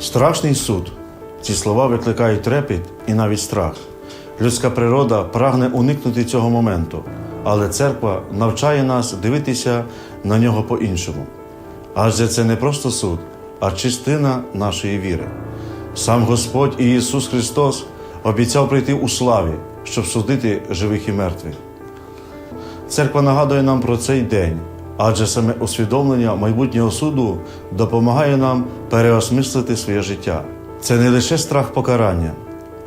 Страшний суд. Ці слова викликають трепіт і навіть страх. Людська природа прагне уникнути цього моменту, але церква навчає нас дивитися на нього по-іншому. Адже це не просто суд, а частина нашої віри. Сам Господь і Ісус Христос обіцяв прийти у славі, щоб судити живих і мертвих. Церква нагадує нам про цей день, адже саме усвідомлення майбутнього суду допомагає нам переосмислити своє життя. Це не лише страх покарання,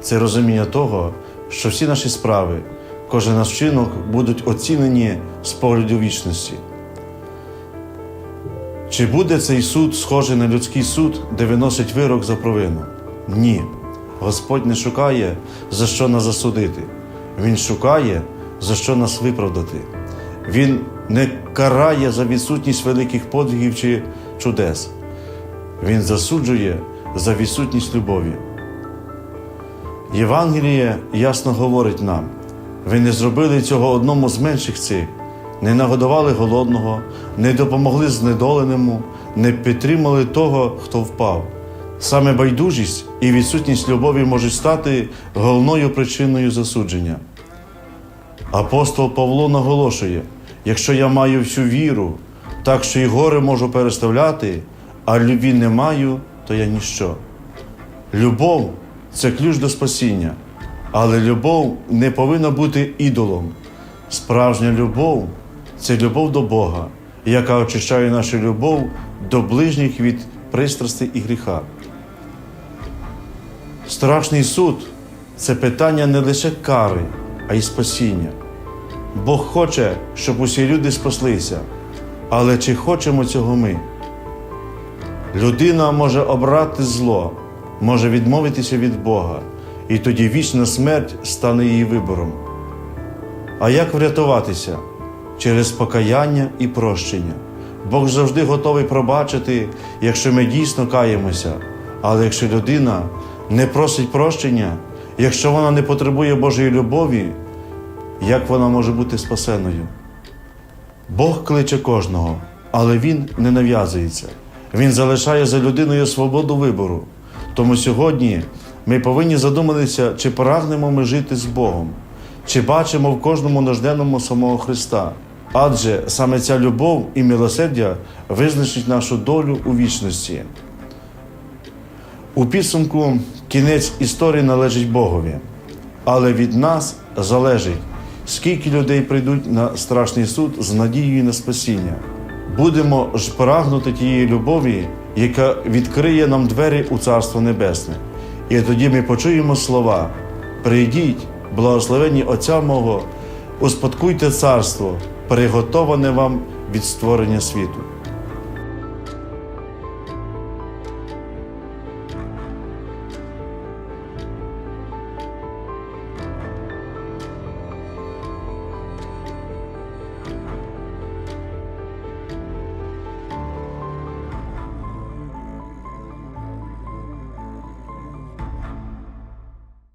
це розуміння того, що всі наші справи, кожен наш вчинок будуть оцінені з погляду вічності. Чи буде цей суд схожий на людський суд, де виносить вирок за провину? Ні. Господь не шукає, за що нас засудити. Він шукає, за що нас виправдати. Він не карає за відсутність великих подвигів чи чудес. Він засуджує за відсутність любові. Євангеліє ясно говорить нам: ви не зробили цього одному з менших цих, не нагодували голодного, не допомогли знедоленому, не підтримали того, хто впав. Саме байдужість і відсутність любові можуть стати головною причиною засудження. Апостол Павло наголошує: якщо я маю всю віру, так що і гори можу переставляти, а любві не маю, то я ніщо. Любов це ключ до спасіння, але любов не повинна бути ідолом. Справжня любов це любов до Бога, яка очищає нашу любов до ближніх від пристрасти і гріха. Страшний суд це питання не лише кари, а й спасіння. Бог хоче, щоб усі люди спаслися, але чи хочемо цього ми? Людина може обрати зло, може відмовитися від Бога, і тоді вічна смерть стане її вибором. А як врятуватися? Через покаяння і прощення. Бог завжди готовий пробачити, якщо ми дійсно каємося. Але якщо людина не просить прощення, якщо вона не потребує Божої любові, як вона може бути спасеною? Бог кличе кожного, але Він не нав'язується. Він залишає за людиною свободу вибору. Тому сьогодні ми повинні задуматися, чи прагнемо ми жити з Богом, чи бачимо в кожному нужденному самого Христа. Адже саме ця любов і милосердя визначить нашу долю у вічності. У підсумку кінець історії належить Богові, але від нас залежить, скільки людей прийдуть на страшний суд з надією на спасіння. Будемо ж прагнути тієї любові, яка відкриє нам двері у Царство Небесне. І тоді ми почуємо слова: прийдіть, благословені Отця мого, успадкуйте царство, приготоване вам від створення світу.